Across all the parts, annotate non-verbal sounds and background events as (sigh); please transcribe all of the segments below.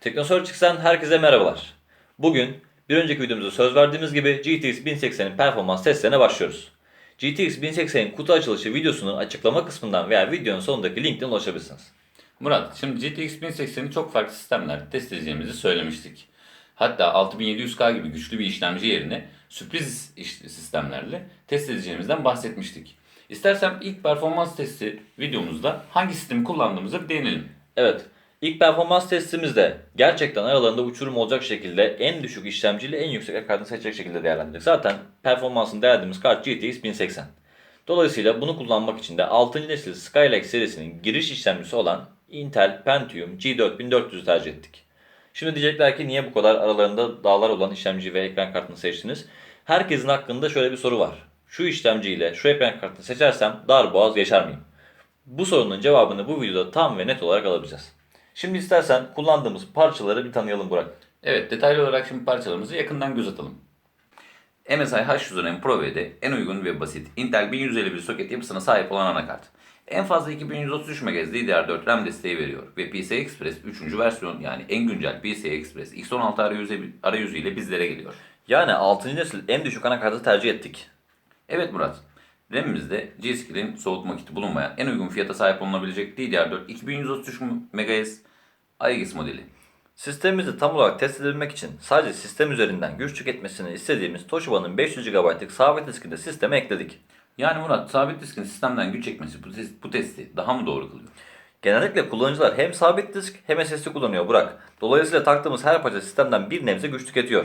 Teknosearchix'ten herkese merhabalar. Bugün bir önceki videomuzda söz verdiğimiz gibi GTX 1080'in performans testlerine başlıyoruz. GTX 1080'in kutu açılışı videosunun açıklama kısmından veya videonun sonundaki linkten ulaşabilirsiniz. Murat, şimdi GTX 1080'i çok farklı sistemlerde test edeceğimizi söylemiştik. Hatta 6700K gibi güçlü bir işlemci yerine sürpriz sistemlerle test edeceğimizden bahsetmiştik. İstersen ilk performans testi videomuzda hangi sistemi kullandığımıza bir değinelim. Evet, ilk performans testimizde gerçekten aralarında uçurum olacak şekilde en düşük işlemciyle en yüksek ekranı seçecek şekilde değerlendirdik. Zaten performansını değerlendirdiğimiz kart GTX 1080. Dolayısıyla bunu kullanmak için de 6. nesil Skylake serisinin giriş işlemcisi olan Intel Pentium G4400'ü tercih ettik. Şimdi diyecekler ki niye bu kadar aralarında dağlar olan işlemci ve ekran kartını seçtiniz? Herkesin hakkında şöyle bir soru var. Şu işlemciyle şu ekran kartını seçersem dar boğaz yaşar mıyım? Bu sorunun cevabını bu videoda tam ve net olarak alabileceğiz. Şimdi istersen kullandığımız parçaları bir tanıyalım Burak. Evet, detaylı olarak şimdi parçalarımızı yakından göz atalım. MSI H100M Pro V'de en uygun ve basit Intel 1151 soket yapısına sahip olan anakart. En fazla 2133 MHz DDR4 RAM desteği veriyor ve PCI Express 3. versiyon yani en güncel PCI Express X16 arayüzü, arayüzü ile bizlere geliyor. Yani 6. nesil en düşük anakartı tercih ettik. Evet Murat, RAM'imizde G-Skill'in soğutma kiti bulunmayan en uygun fiyata sahip olunabilecek DDR4 2133 MHz AEGIS modeli. Sistemimizi tam olarak test edebilmek için sadece sistem üzerinden güç tüketmesini istediğimiz Toshiba'nın 500 GB'lık sabit diskini sisteme ekledik. Yani Murat, sabit diskin sistemden güç çekmesi bu, test- bu testi daha mı doğru kılıyor? Genellikle kullanıcılar hem sabit disk hem SSD kullanıyor Burak. Dolayısıyla taktığımız her parça sistemden bir nebze güç tüketiyor.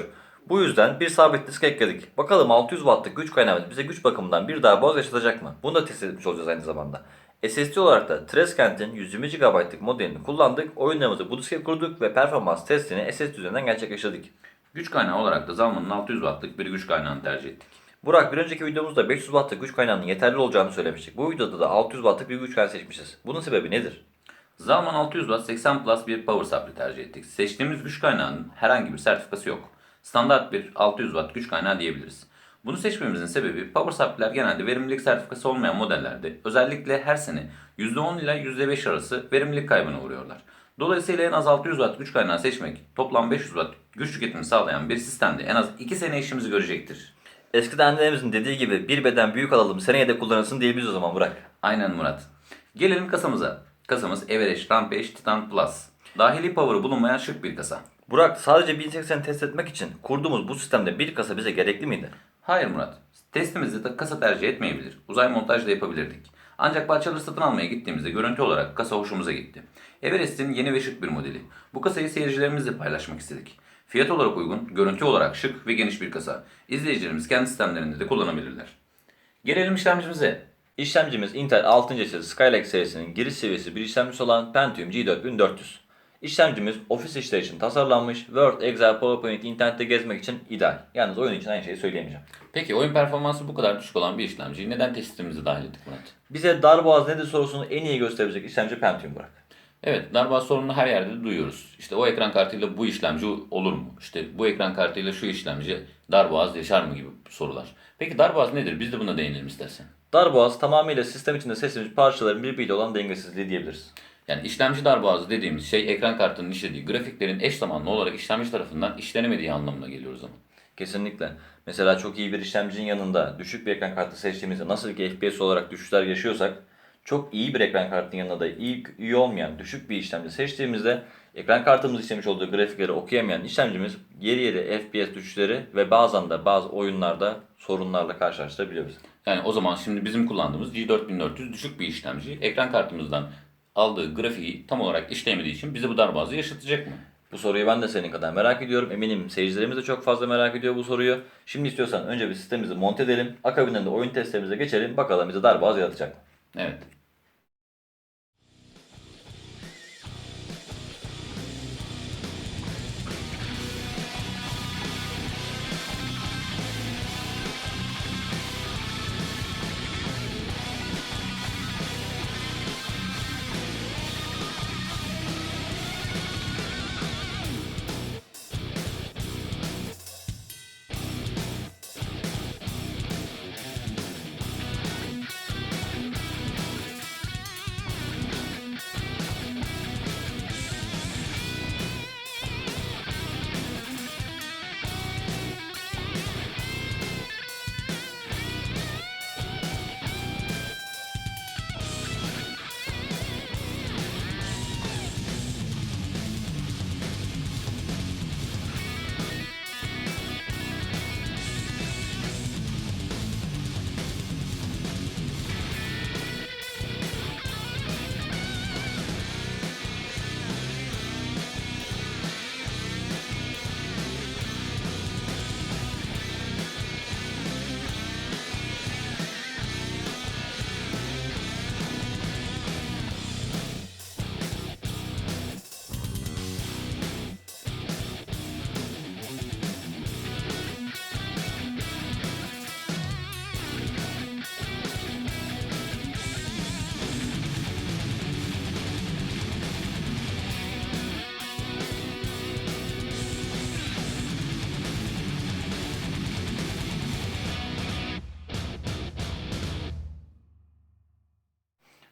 Bu yüzden bir sabit disk ekledik. Bakalım 600 Watt'lık güç kaynağımız bize güç bakımından bir daha boğaz yaşatacak mı? Bunu da test etmiş olacağız aynı zamanda. SSD olarak da Treskent'in 120 GB'lık modelini kullandık. Oyunlarımızı bu diske kurduk ve performans testini SSD üzerinden gerçekleştirdik. Güç kaynağı olarak da Zalman'ın 600 wattlık bir güç kaynağını tercih ettik. Burak bir önceki videomuzda 500 Watt'lık güç kaynağının yeterli olacağını söylemiştik. Bu videoda da 600 Watt'lık bir güç kaynağı seçmişiz. Bunun sebebi nedir? Zalman 600 watt 80 plus bir power supply tercih ettik. Seçtiğimiz güç kaynağının herhangi bir sertifikası yok. Standart bir 600 watt güç kaynağı diyebiliriz. Bunu seçmemizin sebebi power supply'ler genelde verimlilik sertifikası olmayan modellerde özellikle her sene %10 ile %5 arası verimlilik kaybına uğruyorlar. Dolayısıyla en az 600 watt güç kaynağı seçmek toplam 500 watt güç tüketimi sağlayan bir sistemde en az 2 sene işimizi görecektir. Eskiden annelerimizin dediği gibi bir beden büyük alalım seneye de kullanırsın diyebiliriz o zaman Burak. Aynen Murat. Gelelim kasamıza. Kasamız Everest Rampage Titan Plus. Dahili power'ı bulunmayan şık bir kasa. Burak sadece 1080 test etmek için kurduğumuz bu sistemde bir kasa bize gerekli miydi? Hayır Murat. Testimizde de kasa tercih etmeyebilir. Uzay montaj da yapabilirdik. Ancak parçaları satın almaya gittiğimizde görüntü olarak kasa hoşumuza gitti. Everest'in yeni ve şık bir modeli. Bu kasayı seyircilerimizle paylaşmak istedik. Fiyat olarak uygun, görüntü olarak şık ve geniş bir kasa. İzleyicilerimiz kendi sistemlerinde de kullanabilirler. Gelelim işlemcimize. İşlemcimiz Intel 6. nesil Skylake serisinin giriş seviyesi bir işlemcisi olan Pentium G4400. İşlemcimiz ofis işleri için tasarlanmış, Word, Excel, PowerPoint, internette gezmek için ideal. Yalnız oyun için aynı şeyi söyleyemeyeceğim. Peki oyun performansı bu kadar düşük olan bir işlemciyi neden testimize dahil ettik Murat? Bize darboğaz nedir sorusunu en iyi gösterebilecek işlemci Pentium Burak. Evet, darboğaz sorununu her yerde duyuyoruz. İşte o ekran kartıyla bu işlemci olur mu? İşte bu ekran kartıyla şu işlemci darboğaz yaşar mı gibi sorular. Peki darboğaz nedir? Biz de buna değinelim istersen. Darboğaz tamamıyla sistem içinde seçilmiş parçaların birbiriyle olan dengesizliği diyebiliriz. Yani işlemci darboğazı dediğimiz şey ekran kartının işlediği grafiklerin eş zamanlı olarak işlemci tarafından işlenemediği anlamına geliyor o zaman. Kesinlikle. Mesela çok iyi bir işlemcinin yanında düşük bir ekran kartı seçtiğimizde nasıl ki FPS olarak düşüşler yaşıyorsak çok iyi bir ekran kartının yanında da iyi, iyi olmayan düşük bir işlemci seçtiğimizde ekran kartımız işlemiş olduğu grafikleri okuyamayan işlemcimiz geri geri FPS düşüşleri ve bazen de bazı oyunlarda sorunlarla karşılaştırabiliyoruz. Yani o zaman şimdi bizim kullandığımız G4400 düşük bir işlemci ekran kartımızdan aldığı grafiği tam olarak işleyemediği için bize bu darboğazı yaşatacak mı? Bu soruyu ben de senin kadar merak ediyorum. Eminim seyircilerimiz de çok fazla merak ediyor bu soruyu. Şimdi istiyorsan önce bir sistemimizi monte edelim. Akabinde de oyun testlerimize geçelim. Bakalım bize darboğaz yaratacak mı? Evet.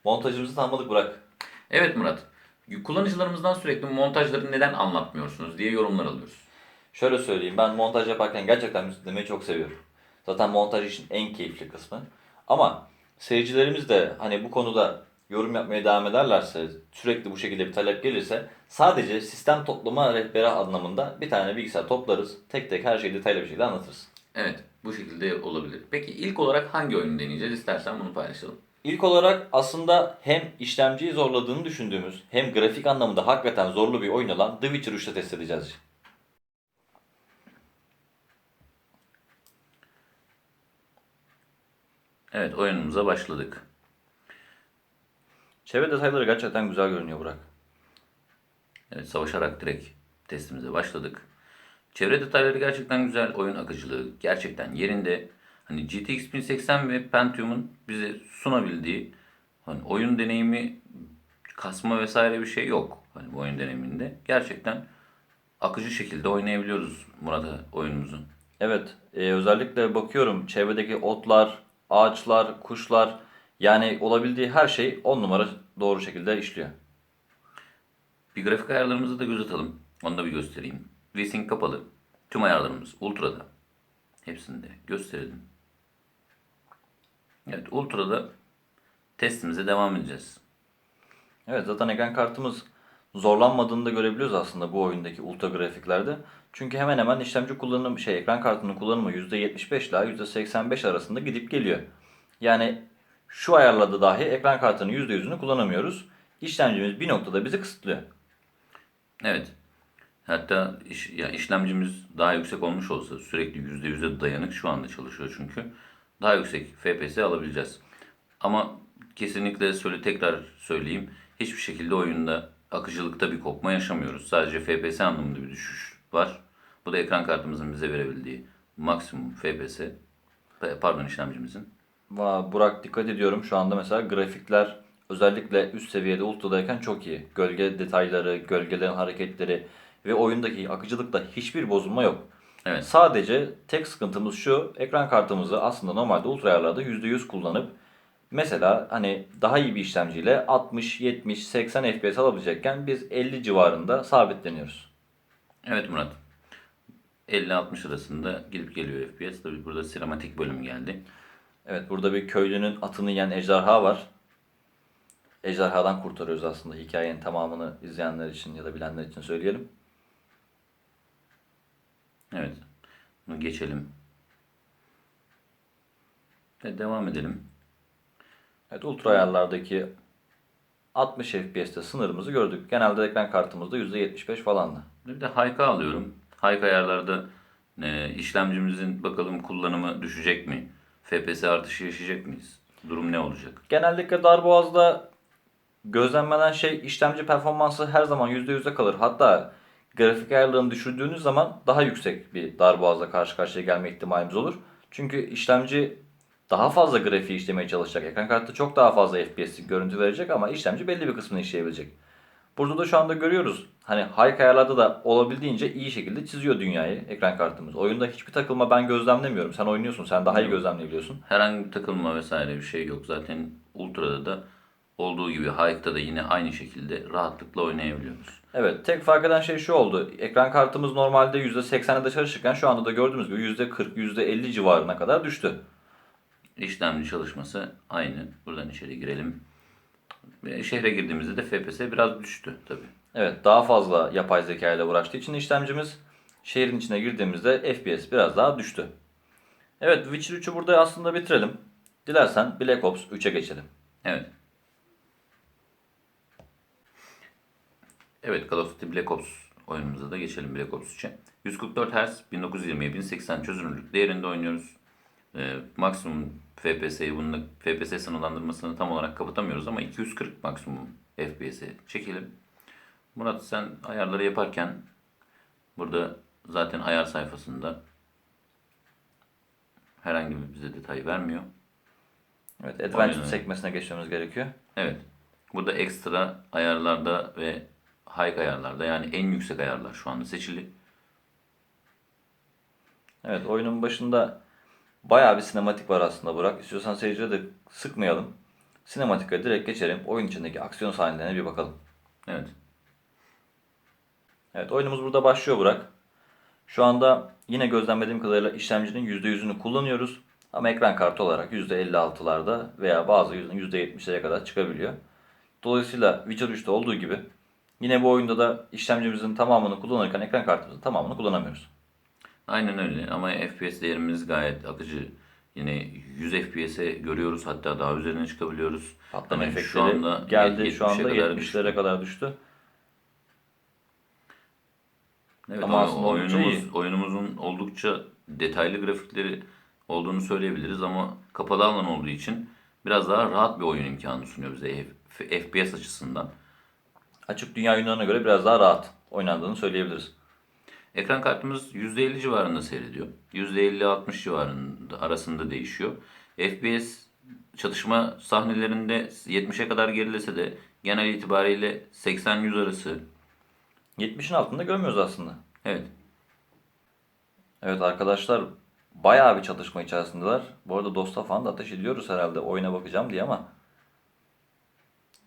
Montajımızı tamamladık Burak. Evet Murat. Kullanıcılarımızdan sürekli montajları neden anlatmıyorsunuz diye yorumlar alıyoruz. Şöyle söyleyeyim ben montaj yaparken gerçekten müzik dinlemeyi çok seviyorum. Zaten montaj için en keyifli kısmı. Ama seyircilerimiz de hani bu konuda yorum yapmaya devam ederlerse, sürekli bu şekilde bir talep gelirse sadece sistem toplama rehberi anlamında bir tane bilgisayar toplarız. Tek tek her şeyi detaylı bir şekilde anlatırız. Evet, bu şekilde olabilir. Peki ilk olarak hangi oyunu deneyeceğiz? İstersen bunu paylaşalım. İlk olarak aslında hem işlemciyi zorladığını düşündüğümüz hem grafik anlamında hakikaten zorlu bir oyun olan The Witcher 3'te test edeceğiz. Evet, oyunumuza başladık. Çevre detayları gerçekten güzel görünüyor Burak. Evet, savaşarak direkt testimize başladık. Çevre detayları gerçekten güzel. Oyun akıcılığı gerçekten yerinde. Hani GTX 1080 ve Pentium'un bize sunabildiği hani oyun deneyimi kasma vesaire bir şey yok. Hani bu oyun deneyiminde. Gerçekten akıcı şekilde oynayabiliyoruz Murat'a oyunumuzu. Evet, e, özellikle bakıyorum çevredeki otlar, ağaçlar, kuşlar yani olabildiği her şey 10 numara doğru şekilde işliyor. Bir grafik ayarlarımızı da göz atalım. Onu da bir göstereyim. VSync kapalı. Tüm ayarlarımız Ultra'da. Hepsini de gösterelim. Evet Ultra'da testimize devam edeceğiz. Evet zaten ekran kartımız zorlanmadığını da görebiliyoruz aslında bu oyundaki ultra grafiklerde. Çünkü hemen hemen işlemci kullanımı şey ekran kartının kullanımı %75 ile %85 arasında gidip geliyor. Yani şu ayarlarda dahi ekran kartının %100'ünü kullanamıyoruz. İşlemcimiz bir noktada bizi kısıtlıyor. Evet. Hatta iş, ya işlemcimiz daha yüksek olmuş olsa sürekli %100'e dayanık şu anda çalışıyor çünkü. Daha yüksek FPS alabileceğiz. Ama kesinlikle söyle tekrar söyleyeyim. Hiçbir şekilde oyunda akıcılıkta bir kopma yaşamıyoruz. Sadece FPS anlamında bir düşüş var. Bu da ekran kartımızın bize verebildiği maksimum FPS. Pardon işlemcimizin. Va Burak dikkat ediyorum şu anda mesela grafikler özellikle üst seviyede ultradayken çok iyi. Gölge detayları, gölgelerin hareketleri ve oyundaki akıcılıkta hiçbir bozulma yok. Evet. Sadece tek sıkıntımız şu ekran kartımızı aslında normalde ultra ayarlarda %100 kullanıp mesela hani daha iyi bir işlemciyle 60, 70, 80 FPS alabilecekken biz 50 civarında sabitleniyoruz. Evet Murat. 50-60 arasında gidip geliyor FPS. Tabii burada sinematik bölüm geldi. Evet burada bir köylünün atını yiyen ejderha var. Ejderhadan kurtarıyoruz aslında hikayenin tamamını izleyenler için ya da bilenler için söyleyelim. Evet. Bunu geçelim. Ve devam edelim. Evet ultra ayarlardaki 60 FPS'te sınırımızı gördük. Genelde ekran kartımızda %75 falandı. Bir de Hayka alıyorum. Hayka ayarlarda e, işlemcimizin bakalım kullanımı düşecek mi? FPS artışı yaşayacak mıyız? Durum ne olacak? Genellikle darboğazda gözlenmeden şey işlemci performansı her zaman %100'de kalır. Hatta grafik ayarlarını düşürdüğünüz zaman daha yüksek bir darboğazla karşı karşıya gelme ihtimalimiz olur. Çünkü işlemci daha fazla grafiği işlemeye çalışacak. Ekran kartı çok daha fazla FPS'lik görüntü verecek ama işlemci belli bir kısmını işleyebilecek. Burada da şu anda görüyoruz. Hani high ayarlarda da olabildiğince iyi şekilde çiziyor dünyayı ekran kartımız. Oyunda hiçbir takılma ben gözlemlemiyorum. Sen oynuyorsun. Sen daha iyi gözlemleyebiliyorsun. Herhangi bir takılma vesaire bir şey yok. Zaten Ultra'da da olduğu gibi Hike'da da yine aynı şekilde rahatlıkla oynayabiliyoruz. Evet, tek fark eden şey şu oldu. Ekran kartımız normalde %80'e de çalışırken şu anda da gördüğümüz gibi %40, %50 civarına kadar düştü. İşlemci çalışması aynı. Buradan içeri girelim. Ve şehre girdiğimizde de FPS biraz düştü tabii. Evet, daha fazla yapay zeka ile uğraştığı için işlemcimiz şehrin içine girdiğimizde FPS biraz daha düştü. Evet, Witcher 3'ü burada aslında bitirelim. Dilersen Black Ops 3'e geçelim. Evet. Evet Call of Duty Black Ops oyunumuza da geçelim Black Ops 3'e. 144 Hz 1920'ye 1080 çözünürlük değerinde oynuyoruz. Ee, maksimum FPS'yi bununla FPS sınırlandırmasını tam olarak kapatamıyoruz ama 240 maksimum FPS'e çekelim. Murat sen ayarları yaparken burada zaten ayar sayfasında herhangi bir bize detay vermiyor. Evet, Advanced Aynen. sekmesine geçmemiz gerekiyor. Evet. Burada ekstra ayarlarda ve high ayarlarda yani en yüksek ayarlar şu anda seçili. Evet, oyunun başında bayağı bir sinematik var aslında Burak. İstiyorsan seyirciye de sıkmayalım. Sinematik'e direkt geçelim. Oyun içindeki aksiyon sahnelerine bir bakalım. Evet. Evet oyunumuz burada başlıyor Burak. Şu anda yine gözlemlediğim kadarıyla işlemcinin %100'ünü kullanıyoruz. Ama ekran kartı olarak %56'larda veya bazı %70'lere kadar çıkabiliyor. Dolayısıyla Witcher 3'te olduğu gibi yine bu oyunda da işlemcimizin tamamını kullanırken ekran kartımızın tamamını kullanamıyoruz. Aynen öyle ama FPS değerimiz gayet akıcı. Yine 100 FPS'e görüyoruz hatta daha üzerine çıkabiliyoruz. Patlama efektleri şu anda geldi şu 70'e anda kadar 70'lere düştü. kadar düştü. Evet, Ama aslında oyunumuz, iyi. oyunumuzun oldukça detaylı grafikleri olduğunu söyleyebiliriz ama kapalı alan olduğu için biraz daha rahat bir oyun imkanı sunuyor bize FPS açısından. Açık dünya oyunlarına göre biraz daha rahat oynandığını söyleyebiliriz. Ekran kartımız %50 civarında seyrediyor. %50-60 civarında arasında değişiyor. FPS çatışma sahnelerinde 70'e kadar gerilese de genel itibariyle 80-100 arası. 70'in altında görmüyoruz aslında. Evet. Evet arkadaşlar bayağı bir çatışma içerisindeler. Bu arada dosta falan da ateş ediyoruz herhalde oyuna bakacağım diye ama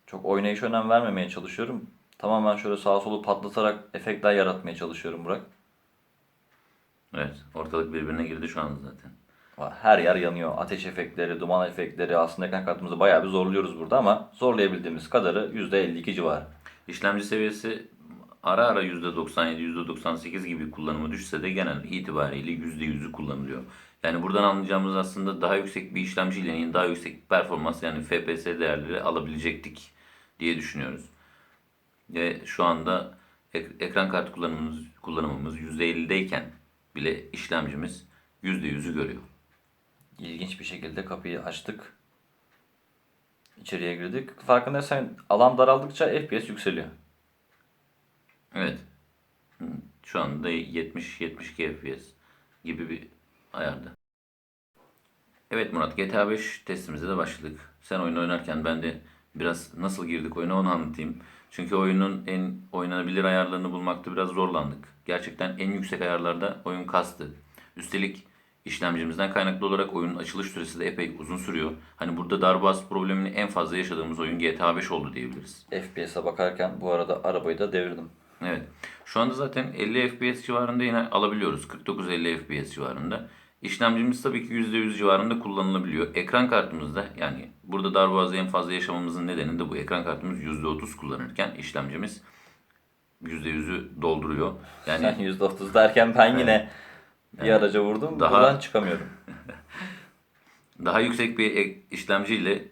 çok oynayış önem vermemeye çalışıyorum. Tamamen şöyle sağa solu patlatarak efektler yaratmaya çalışıyorum Burak. Evet. Ortalık birbirine girdi şu anda zaten. Her yer yanıyor. Ateş efektleri, duman efektleri aslında ekran kartımızı bayağı bir zorluyoruz burada ama zorlayabildiğimiz kadarı %52 civarı. İşlemci seviyesi ara ara %97, %98 gibi kullanımı düşse de genel itibariyle %100'ü kullanılıyor. Yani buradan anlayacağımız aslında daha yüksek bir işlemciyle yani daha yüksek performans yani FPS değerleri alabilecektik diye düşünüyoruz. Ve şu anda ek- ekran kartı kullanımımız, kullanımımız %50'deyken bile işlemcimiz %100'ü görüyor. İlginç bir şekilde kapıyı açtık. İçeriye girdik. Farkındaysan alan daraldıkça FPS yükseliyor. Evet. Şu anda 70-72 FPS gibi bir ayarda. Evet Murat, GTA 5 testimize de başladık. Sen oyun oynarken ben de biraz nasıl girdik oyuna onu anlatayım. Çünkü oyunun en oynanabilir ayarlarını bulmakta biraz zorlandık. Gerçekten en yüksek ayarlarda oyun kastı. Üstelik işlemcimizden kaynaklı olarak oyunun açılış süresi de epey uzun sürüyor. Hani burada darbaz problemini en fazla yaşadığımız oyun GTA 5 oldu diyebiliriz. FPS'e bakarken bu arada arabayı da devirdim. Evet. Şu anda zaten 50 FPS civarında yine alabiliyoruz. 49-50 FPS civarında. İşlemcimiz tabii ki %100 civarında kullanılabiliyor. Ekran kartımızda yani burada darboğazı en fazla yaşamamızın nedeni de bu. Ekran kartımız %30 kullanırken işlemcimiz %100'ü dolduruyor. Yani Sen %30 derken ben yine bir araca vurdum. Daha- Buradan çıkamıyorum. (laughs) daha yüksek bir işlemciyle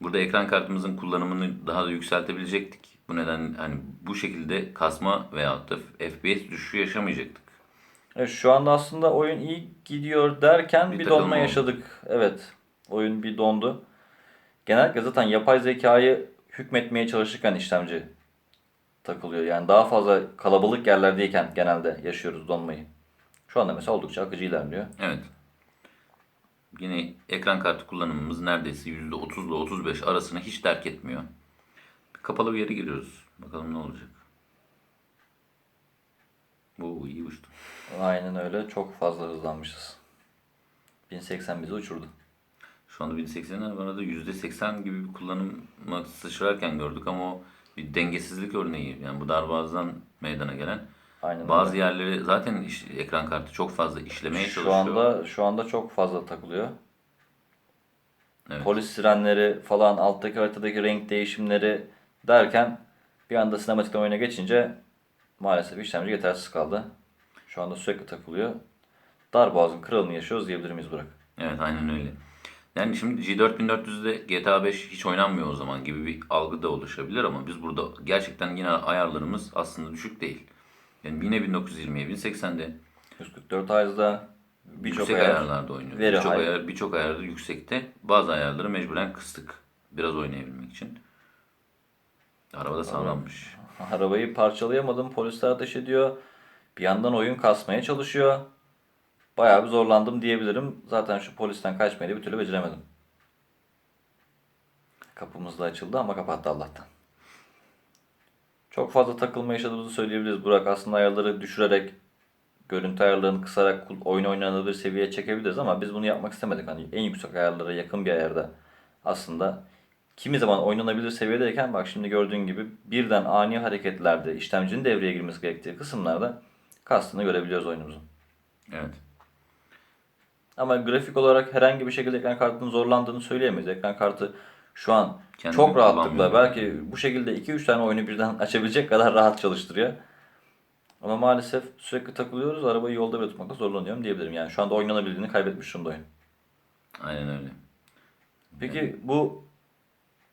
burada ekran kartımızın kullanımını daha da yükseltebilecektik. Bu neden hani bu şekilde kasma veyahut da FPS düşüşü yaşamayacaktık. Evet, şu anda aslında oyun iyi gidiyor derken Bir bir, donma yaşadık. Evet. Oyun bir dondu. Genellikle zaten yapay zekayı hükmetmeye çalışırken işlemci takılıyor. Yani daha fazla kalabalık yerlerdeyken genelde yaşıyoruz donmayı. Şu anda mesela oldukça akıcı ilerliyor. Evet. Yine ekran kartı kullanımımız neredeyse %30 ile 35 arasını hiç terk etmiyor. Kapalı bir yere giriyoruz. Bakalım ne olacak. Oo iyi uçtu. Aynen öyle. Çok fazla hızlanmışız. 1080 bizi uçurdu. Şu anda 1080'ler bana da %80 gibi bir kullanıma sıçrarken gördük ama o bir dengesizlik örneği. Yani bu darbazdan meydana gelen. Aynen Bazı öyle. yerleri zaten iş- ekran kartı çok fazla işlemeye Şu çalışıyor. anda şu anda çok fazla takılıyor. Evet. Polis sirenleri falan alttaki haritadaki renk değişimleri derken bir anda sinematikten oyuna geçince maalesef işlemci yetersiz kaldı. Şu anda sürekli takılıyor. Darboğazın kralını yaşıyoruz diyebilir miyiz Burak? Evet aynen öyle. Yani şimdi G4400'de GTA 5 hiç oynanmıyor o zaman gibi bir algı da oluşabilir ama biz burada gerçekten yine ayarlarımız aslında düşük değil. Yani yine 1920'ye 1080'de 144 Hz'da birçok ayar. ayarlarda oynuyoruz. Birçok ayar, birçok ayarda yüksekte. Bazı ayarları mecburen kıstık. Biraz oynayabilmek için. Araba da sağlammış. Arabayı parçalayamadım. Polisler ateş ediyor. Bir yandan oyun kasmaya çalışıyor. Bayağı bir zorlandım diyebilirim. Zaten şu polisten kaçmayı da bir türlü beceremedim. Kapımız da açıldı ama kapattı Allah'tan. Çok fazla takılma yaşadığımızı söyleyebiliriz. Burak aslında ayarları düşürerek, görüntü ayarlarını kısarak oyun oynanabilir seviyeye çekebiliriz ama biz bunu yapmak istemedik. Hani en yüksek ayarlara yakın bir ayarda aslında kimi zaman oynanabilir seviyedeyken bak şimdi gördüğün gibi birden ani hareketlerde işlemcinin devreye girmesi gerektiği kısımlarda kastını görebiliyoruz oyunumuzun. Evet. Ama grafik olarak herhangi bir şekilde ekran kartının zorlandığını söyleyemeyiz. Ekran kartı şu an Kendini çok rahatlıkla belki bu şekilde 2-3 tane oyunu birden (laughs) açabilecek kadar rahat çalıştırıyor. Ama maalesef sürekli takılıyoruz. Arabayı yolda bile tutmakta zorlanıyorum diyebilirim. Yani şu anda oynanabildiğini kaybetmiş durumda oyun. Aynen öyle. Peki bu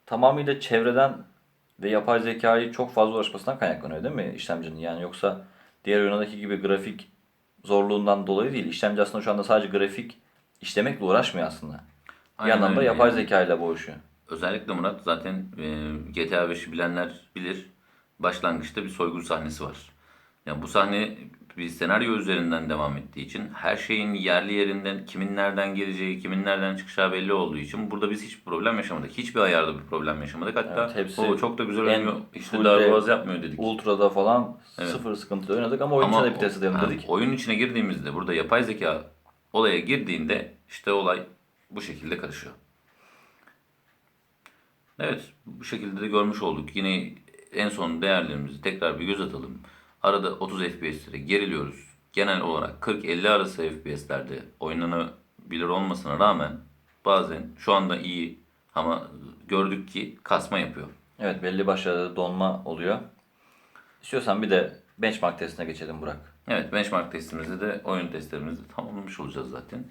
tamamıyla çevreden ve yapay zekayı çok fazla uğraşmasından kaynaklanıyor değil mi işlemcinin? Yani yoksa diğer oyundaki gibi grafik zorluğundan dolayı değil. İşlemci aslında şu anda sadece grafik işlemekle uğraşmıyor aslında. Bir Aynen yandan da yapay Yani zeka ile boğuşuyor. Özellikle Murat zaten e, GTA 5'i bilenler bilir. Başlangıçta bir soygun sahnesi var. Yani bu sahne bir senaryo üzerinden devam ettiği için her şeyin yerli yerinden kimin nereden geleceği, kimin nereden çıkacağı belli olduğu için burada biz hiçbir problem yaşamadık. Hiçbir ayarda bir problem yaşamadık. Hatta Evet, hepsi o çok da güzel oynuyor. İşte darboğaz de yapmıyor dedik. Ultra'da falan Evet. sıfır sıkıntıda oynadık ama oyun Ama test edelim ha, dedik. oyun içine girdiğimizde burada yapay zeka olaya girdiğinde işte olay bu şekilde karışıyor. Evet bu şekilde de görmüş olduk. Yine en son değerlerimizi tekrar bir göz atalım. Arada 30 FPS'lere geriliyoruz. Genel olarak 40-50 arası FPS'lerde oynanabilir olmasına rağmen bazen şu anda iyi ama gördük ki kasma yapıyor. Evet belli başlı donma oluyor. İstiyorsan bir de benchmark testine geçelim Burak. Evet benchmark testimizde de oyun testlerimizi tamamlamış olacağız zaten.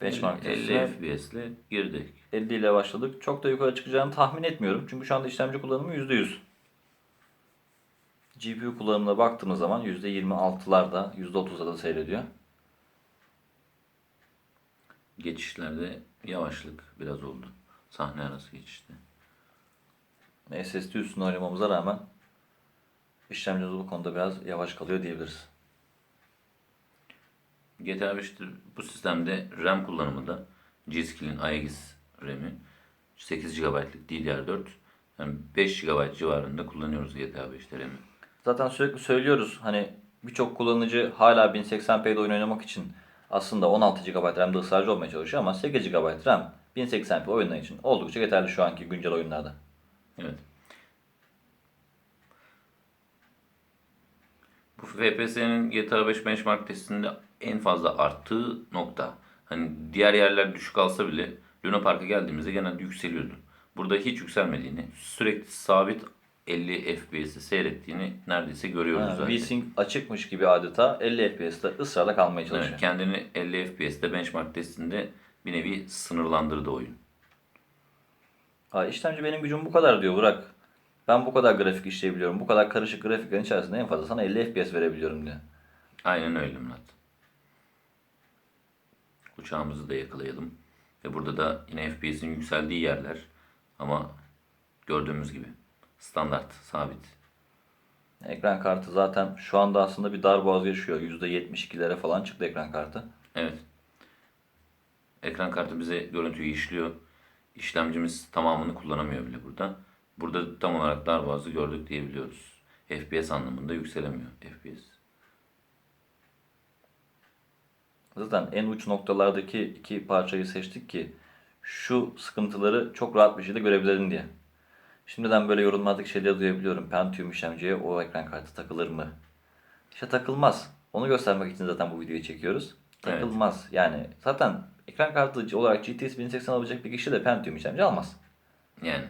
Benchmark 50 testine FPS ile girdik. 50 ile başladık. Çok da yukarı çıkacağını tahmin etmiyorum. Çünkü şu anda işlemci kullanımı %100. GPU kullanımına baktığımız zaman %26'larda, %30'da da seyrediyor. Geçişlerde yavaşlık biraz oldu. Sahne arası geçişte. SSD üstüne oynamamıza rağmen işlemcimiz bu konuda biraz yavaş kalıyor diyebiliriz. GTA 5'te bu sistemde RAM kullanımı da G-Skill'in iX RAM'i 8 GB'lık DDR4 yani 5 GB civarında kullanıyoruz GTA 5'te RAM'i. Zaten sürekli söylüyoruz hani birçok kullanıcı hala 1080p'de oyun oynamak için aslında 16 GB RAM'de ısrarcı olmaya çalışıyor ama 8 GB RAM 1080p oyunlar için oldukça yeterli şu anki güncel oyunlarda. Evet. Bu FPS'nin GTA 5 benchmark testinde en fazla arttığı nokta. Hani diğer yerler düşük kalsa bile Luna Park'a geldiğimizde genelde yükseliyordu. Burada hiç yükselmediğini, sürekli sabit 50 FPS'i seyrettiğini neredeyse görüyoruz Ha, zaten. VSync açıkmış gibi adeta 50 FPS'te ısrarla kalmaya çalışıyor. Evet, kendini 50 FPS'te benchmark testinde bir nevi sınırlandırdı oyun. Ha, işlemci benim gücüm bu kadar diyor Burak. Ben bu kadar grafik işleyebiliyorum. Bu kadar karışık grafiklerin içerisinde en fazla sana 50 FPS verebiliyorum diyor. Aynen öyle Murat. Uçağımızı da yakalayalım. Ve burada da yine FPS'in yükseldiği yerler. Ama gördüğümüz gibi standart, sabit. Ekran kartı zaten şu anda aslında bir darboğaz yaşıyor. %72'lere falan çıktı ekran kartı. Evet. Ekran kartı bize görüntüyü işliyor. İşlemcimiz tamamını kullanamıyor bile burada. Burada tam olarak darboğazı gördük diyebiliyoruz. FPS anlamında yükselemiyor FPS. Zaten en uç noktalardaki iki parçayı seçtik ki şu sıkıntıları çok rahat bir şekilde görebilelim diye. Şimdiden böyle yorumlardaki şeyleri duyabiliyorum. Pentium işlemciye o ekran kartı takılır mı? İşte takılmaz. Onu göstermek için zaten bu videoyu çekiyoruz. Evet. Takılmaz. Yani zaten ekran kartı olarak GTX 1080 alacak bir kişi de Pentium işlemci almaz. Yani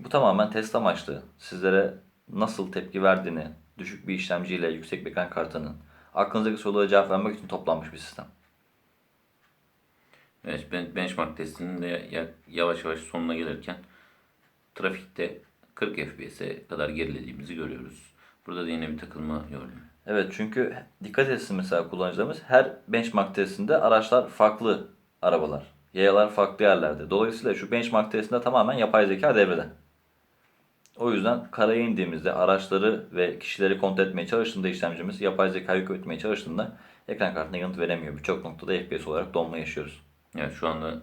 Bu tamamen test amaçlı. Sizlere nasıl tepki verdiğini, düşük bir işlemciyle yüksek bir ekran kartının aklınızdaki sorulara cevap vermek için toplanmış bir sistem. Evet, ben- benchmark testinin de ya- yavaş yavaş sonuna gelirken trafikte 40 FPS'e kadar gerilediğimizi görüyoruz. Burada da yine bir takılma gördüm. Evet çünkü dikkat etsin mesela kullanıcılarımız her benchmark testinde araçlar farklı arabalar. Yayalar farklı yerlerde. Dolayısıyla şu benchmark testinde tamamen yapay zeka devrede. O yüzden karaya indiğimizde araçları ve kişileri kontrol etmeye çalıştığında işlemcimiz yapay zeka yükletmeye çalıştığında ekran kartına yanıt veremiyor. Birçok noktada FPS olarak donma yaşıyoruz. Evet şu anda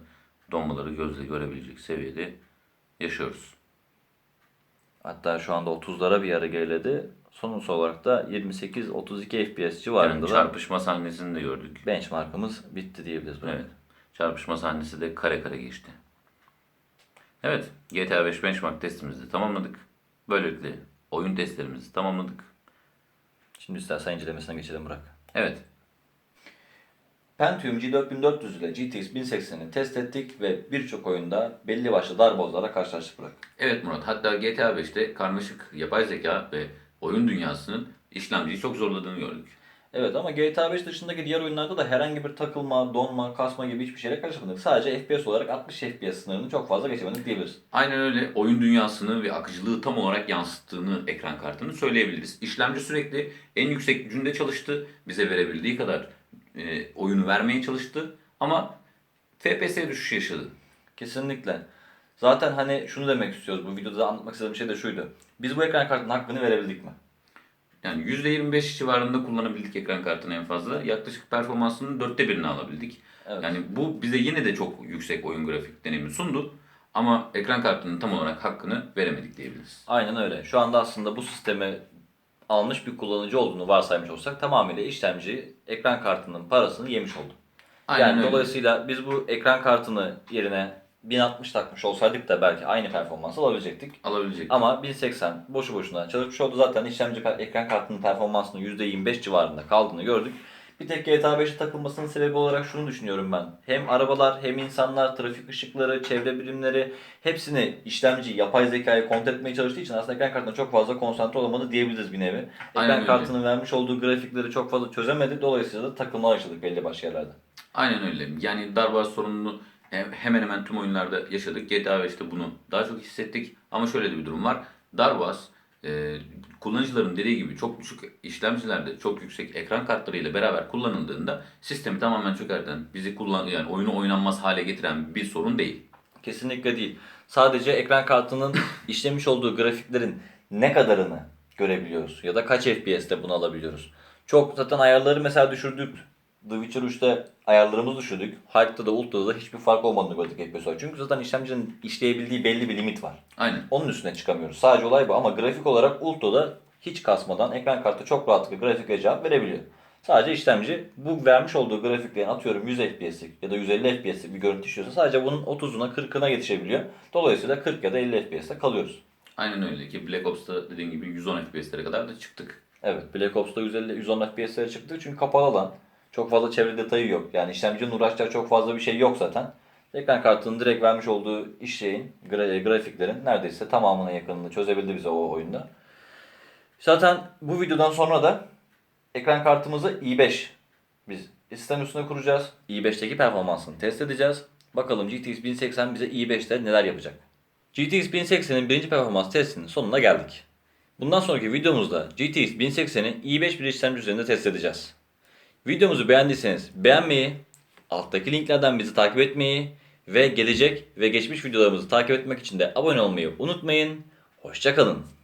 donmaları gözle görebilecek seviyede yaşıyoruz. Hatta şu anda 30'lara bir ara geriledi. Sonuç olarak da 28-32 FPS civarında Yani çarpışma sahnesini de gördük. benchmarkımız bitti diyebiliriz. Evet. Çarpışma sahnesi de kare kare geçti. Evet, GTA 5 benchmark testimizi tamamladık. Böylelikle oyun testlerimizi tamamladık. Şimdi istersen incelemesine geçelim Burak. Evet, Pentium G4400 ile GTX 1080'i test ettik ve birçok oyunda belli başlı darbozlara karşılaştık Burak. evet Murat. Hatta GTA 5'te karmaşık yapay zeka ve oyun dünyasının işlemciyi çok zorladığını gördük. Evet ama GTA 5 dışındaki diğer oyunlarda da herhangi bir takılma, donma, kasma gibi hiçbir şeyle karşılaşmadık. Sadece FPS olarak 60 FPS sınırını çok fazla geçemedik diyebiliriz. Aynen öyle oyun dünyasını ve akıcılığı tam olarak yansıttığını ekran kartını söyleyebiliriz. İşlemci sürekli en yüksek gücünde çalıştı. Bize verebildiği kadar e, oyunu vermeye çalıştı. Ama FPS düşüş yaşadı. Kesinlikle. Zaten hani şunu demek istiyoruz. Bu videoda da anlatmak istediğim şey de şuydu. Biz bu ekran kartının hakkını verebildik mi? Yani %25 civarında kullanabildik ekran kartını en fazla. Yaklaşık performansının dörtte birini alabildik. Evet. Yani bu bize yine de çok yüksek oyun grafik deneyimi sundu. Ama ekran kartının tam olarak hakkını veremedik diyebiliriz. Aynen öyle. Şu anda aslında bu sistemi almış bir kullanıcı olduğunu varsaymış olsak tamamıyla işlemci ekran kartının parasını yemiş oldu. Aynen yani öyle. dolayısıyla biz bu ekran kartını yerine 1060 takmış olsaydık da belki aynı performansı alabilecektik. Alabilecek. Ama 1080 boşu boşuna çalışmış oldu. Zaten işlemci ekran kartının performansının %25 civarında kaldığını gördük. Bir tek GTA 5'e takılmasının sebebi olarak şunu düşünüyorum ben. Hem arabalar hem insanlar, trafik ışıkları, çevre birimleri hepsini işlemci yapay zekayı kontrol etmeye çalıştığı için aslında ekran kartına çok fazla konsantre olamadı diyebiliriz bir nevi. Aynen Ekran öyle. kartının vermiş olduğu grafikleri çok fazla çözemedi. Dolayısıyla da takılma yaşadık belli başlı yerlerde. Aynen öyle. Yani darboğaz sorununu he- hemen hemen tüm oyunlarda yaşadık. GTA 5'te bunu daha çok hissettik. Ama şöyle de bir durum var. Darboğaz e, kullanıcıların dediği gibi çok düşük işlemcilerde çok yüksek ekran kartlarıyla beraber kullanıldığında sistemi tamamen çökerten, bizi kullan yani oyunu oynanmaz hale getiren bir sorun değil. Kesinlikle değil. Sadece ekran kartının (laughs) işlemiş olduğu grafiklerin ne kadarını görebiliyoruz ya da kaç FPS'te bunu alabiliyoruz. Çok zaten ayarları mesela düşürdük. The Witcher 3'te ayarlarımızı düşürdük. Hype'da da Ultra'da da hiçbir fark olmadığını gördük FPS olarak. Çünkü zaten işlemcinin işleyebildiği belli bir limit var. Aynen. Onun üstüne çıkamıyoruz. Sadece olay bu ama grafik olarak Ultra'da hiç kasmadan ekran kartı çok rahatlıkla grafikle cevap verebiliyor. Sadece işlemci bu vermiş olduğu grafiklerin atıyorum 100 FPS'lik ya da 150 FPS'lik bir görüntü istiyorsa sadece bunun 30'una 40'ına yetişebiliyor. Dolayısıyla 40 ya da 50 FPS'te kalıyoruz. Aynen öyle ki Black Ops'ta dediğim gibi 110 FPS'lere kadar da çıktık. Evet Black Ops'ta 150 110 FPS'lere çıktı çünkü kapalı alan. Çok fazla çevre detayı yok. Yani işlemcinin uğraşacağı çok fazla bir şey yok zaten. Ekran kartının direkt vermiş olduğu iş şeyin, gra- grafiklerin neredeyse tamamına yakınını çözebildi bize o oyunda. Zaten bu videodan sonra da ekran kartımızı i5 biz sistem üstüne kuracağız. i5'teki performansını test edeceğiz. Bakalım GTX 1080 bize i5'te neler yapacak. GTX 1080'in birinci performans testinin sonuna geldik. Bundan sonraki videomuzda GTX 1080'i i5 bir işlemci üzerinde test edeceğiz. Videomuzu beğendiyseniz beğenmeyi, alttaki linklerden bizi takip etmeyi ve gelecek ve geçmiş videolarımızı takip etmek için de abone olmayı unutmayın. Hoşçakalın.